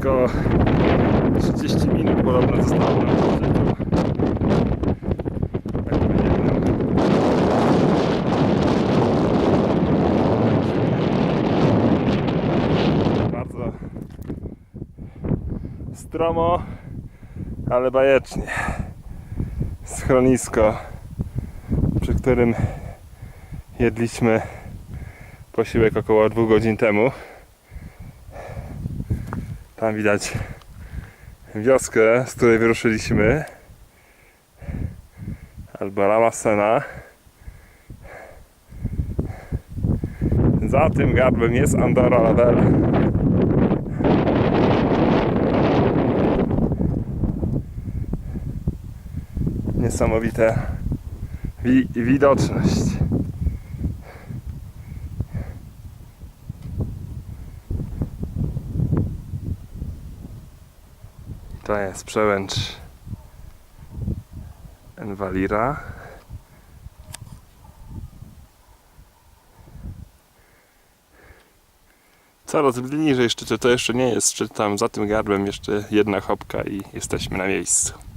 blisko 30 minut podobno zostało nam. Tak. Bardzo stromo, ale bajecznie. Schronisko, przy którym jedliśmy posiłek około dwóch godzin temu. Tam widać wioskę, z której wyruszyliśmy. Albo Ramasena. Za tym gardłem jest Andorra la Vella. Niesamowita wi- widoczność. To jest przełęcz Envalira. Coraz bliżej szczytu, to jeszcze nie jest szczyt, tam za tym gardłem jeszcze jedna chopka i jesteśmy na miejscu.